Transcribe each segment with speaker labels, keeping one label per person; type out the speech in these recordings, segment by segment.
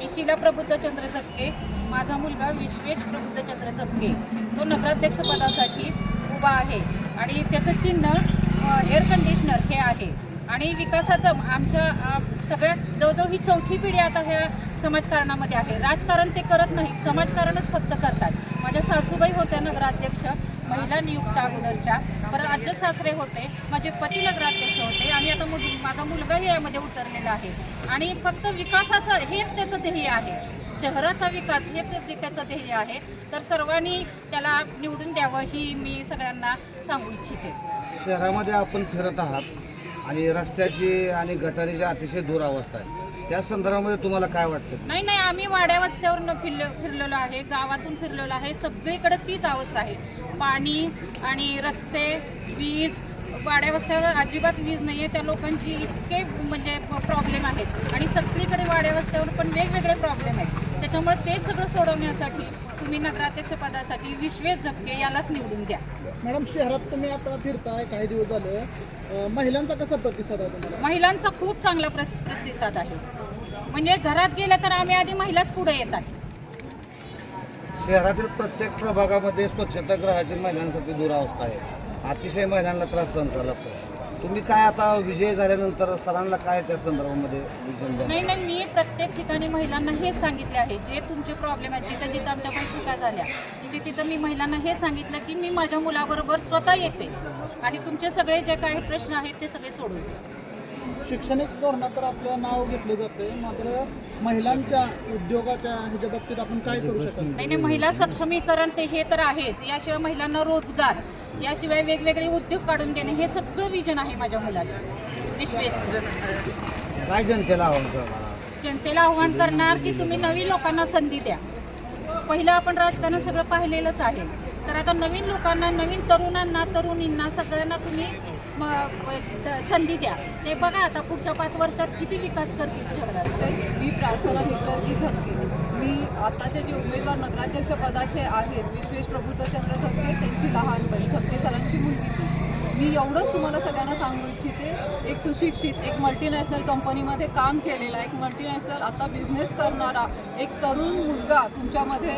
Speaker 1: मी शिला प्रबुद्धचंद्र चपके माझा मुलगा विश्वेश प्रबुद्धचंद्र चपके तो नगराध्यक्षपदासाठी उभा आहे. आणि त्याचं चिन्ह एअर कंडिशनर हे आहे. आणि विकासाचं आमच्या सगळ्यात जवळजवळ ही चौथी पिढी आता ह्या समाजकारणामध्ये आहे. राजकारण ते करत नाहीत. समाजकारणच फक्त करतात. माझ्या सासूबाई होत्या नगराध्यक्ष महिला नियुक्त अगोदरच्या. परत आजच सासरे होते. माझे पती नगराध्यक्ष होते. आणि आता मुल माझा मुलगाही यामध्ये उतरलेला आहे. आणि फक्त विकासाचं हेच त्याचं ध्येय आहे. शहराचा विकास हेच त्याचं ध्येय आहे. तर सर्वांनी त्याला निवडून द्यावं ही मी सगळ्यांना सांगू इच्छिते.
Speaker 2: शहरामध्ये आपण फिरत आहात आणि रस्त्याची आणि गटारीची अतिशय दुरावस्था आहे. त्या संदर्भामध्ये तुम्हाला काय वाटतं?
Speaker 1: नाही नाही आम्ही वाड्या वस्त्यावरून फिरलो फिरलेलो आहे गावातून फिरलेलो आहे. सगळीकडे तीच अवस्था आहे. पाणी आणि रस्ते वीज वाड्या वस्त्यावर अजिबात वीज नाही आहे त्या लोकांची इतके म्हणजे प्रॉब्लेम आहेत. आणि सगळीकडे वाड्या वस्त्यावर पण वेगवेगळे प्रॉब्लेम आहेत. त्याच्यामुळे ते सगळं सोडवण्यासाठी तुम्ही नगराध्यक्षपदासाठी विश्वेश झपके यालाच निवडून द्या.
Speaker 3: मॅडम शहरात तुम्ही आता फिरताय काही दिवस झाले. महिलांचा कसा प्रतिसाद आहे तुम्हाला?
Speaker 1: महिलांचा खूप चांगला प्रस प्रतिसाद आहे. म्हणजे घरात गेलं तर आम्ही आधी महिलाच पुढे येतात.
Speaker 2: शहरातील प्रत्येक प्रभागामध्ये स्वच्छतागृहाची महिलांसाठी दुरावस्था आहे. अतिशय महिलांना त्रास सहन करावा लागतो. तुम्ही काय आता विजय झाल्यानंतर सरांना काय त्या संदर्भामध्ये विजन द्या
Speaker 1: नाही नाही मी प्रत्येक ठिकाणी महिलांना हेच सांगितले आहे. जे तुमचे प्रॉब्लेम आहेत जिथं जिथं आमच्या बैठका झाल्या तिथे तिथं मी महिलांना हे सांगितलं की मी माझ्या मुलाबरोबर स्वतः येते आणि तुमचे सगळे जे काही प्रश्न आहेत ते सगळे सोडवते
Speaker 3: शैक्षणिक धोरणात तर आपलं नाव घेतलं जाते मात्र महिलांच्या उद्योगाच्या ह्याच्या बाबतीत आपण काय करू शकत
Speaker 1: नाही? नाही महिला सक्षमीकरण ते हे तर आहेच. याशिवाय महिलांना रोजगार याशिवाय वेगवेगळे उद्योग काढून देणे हे सगळं विजन आहे माझ्या मुलाचं.
Speaker 2: काय जनतेला आव्हान करणार?
Speaker 1: जनतेला आव्हान करणार की तुम्ही नवीन लोकांना संधी द्या. पहिलं आपण राजकारण सगळं पाहिलेलंच आहे. तर आता नवीन लोकांना नवीन तरुणांना तरुणींना सगळ्यांना तुम्ही संधी द्या. ते बघा आता पुढच्या पाच वर्षात किती विकास करतील शहरात
Speaker 4: मी प्रार्थना मिसर्गी झपके मी आताचे जे उमेदवार नगराध्यक्ष पदाचे आहेत विश्वेश प्रभुत्वचंद्र झपके त्यांची लहान बहीण झपके सरांची मुलगी ती. मी एवढंच तुम्हाला सगळ्यांना सांगू इच्छिते एक सुशिक्षित एक मल्टीनॅशनल कंपनीमध्ये काम केलेला एक मल्टीनॅशनल आता बिझनेस करणारा एक तरुण मुलगा तुमच्यामध्ये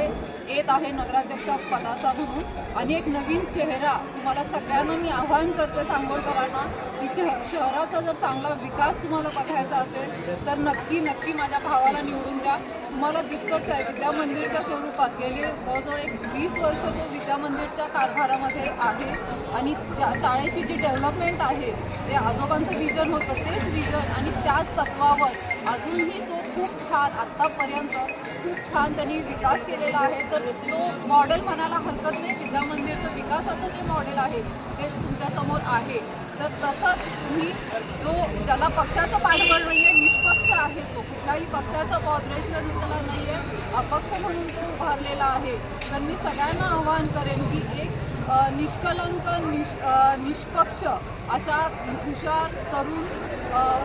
Speaker 4: येत आहे नगराध्यक्ष पदाचा म्हणून आणि एक नवीन चेहरा तुम्हाला सगळ्यांना मी आव्हान करते सांगोलकरांना की शहराचा जर चांगला विकास तुम्हाला बघायचा असेल तर नक्की नक्की माझ्या भावाला निवडून द्या. तुम्हाला दिसतच आहे विद्या मंदिरच्या स्वरूपात गेले जवळजवळ एक वीस वर्ष तो विद्या मंदिरच्या कारभारामध्ये आहे आणि ज्या शाळेची जी डेव्हलपमेंट आहे ते आजोबांचं विजन होतं तेच विजन आणि त्याच तत्वावर अजूनही तो खूप छान आत्तापर्यंत खूप छान त्यांनी विकास केलेला आहे. तर तो मॉडेल म्हणायला हरकत नाही विद्या मंदिरचं विकासाचं जे मॉडेल आहे तेच तुमच्यासमोर आहे. तर तसंच तुम्ही जो ज्याला पक्षाचं पाठबळ नाही आहे निष्पक्ष आहे तो कुठलाही पक्षाचं कॉर्पोरेशन त्याला नाही आहे अपक्ष म्हणून तो उभारलेला आहे. तर मी सगळ्यांना आवाहन करेन की एक निष्कलंक निष निष्पक्ष अशा हुशार तरुण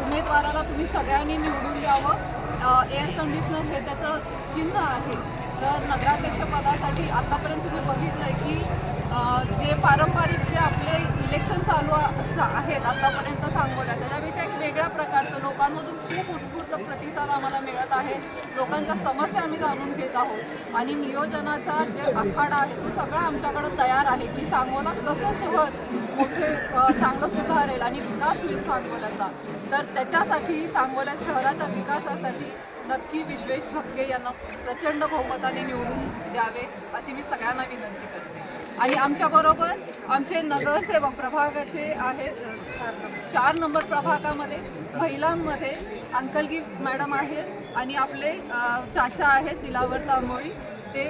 Speaker 4: उमेदवाराला तुम्ही सगळ्यांनी निवडून द्यावं. एअर कंडिशनर हे त्याचं चिन्ह आहे. तर नगराध्यक्षपदासाठी आतापर्यंत तुम्ही बघितलं आहे की जे पारंपरिक जे आपले इलेक्शन चालू आहेत आतापर्यंत सांगोल्या त्याच्यापेक्षा एक वेगळ्या प्रकारचं लोकांमधून खूप उत्स्फूर्त प्रतिसाद आम्हाला मिळत आहे. लोकांच्या समस्या आम्ही जाणून घेत आहोत. आणि नियोजनाचा जे आखाडा आहे तो सगळा आमच्याकडं तयार आहे. की सांगोला कसं शहर मोठे चांगलं सुधारेल आणि विकास होईल सांगोल्याचा? तर त्याच्यासाठी सांगवल्या शहराच्या विकासासाठी नक्की विश्वेश झपके यांना प्रचंड बहुमताने निवडून द्यावे अशी मी सगळ्यांना विनंती करते. आणि आमच्याबरोबर आमचे नगरसेवक प्रभागाचे आहेत चार नंबर प्रभागामध्ये महिलांमध्ये अंकलगी मॅडम आहेत आणि आपले चाचा आहेत दिलावर तांबोळी. ते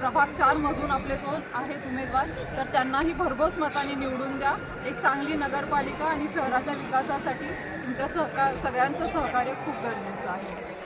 Speaker 4: प्रभाग चारमधून आपले दोन आहेत उमेदवार. तर त्यांनाही भरघोस मताने निवडून द्या. एक चांगली नगरपालिका आणि शहराच्या विकासासाठी तुमच्या सहकार सगळ्यांचं सहकार्य खूप गरजेचं आहे.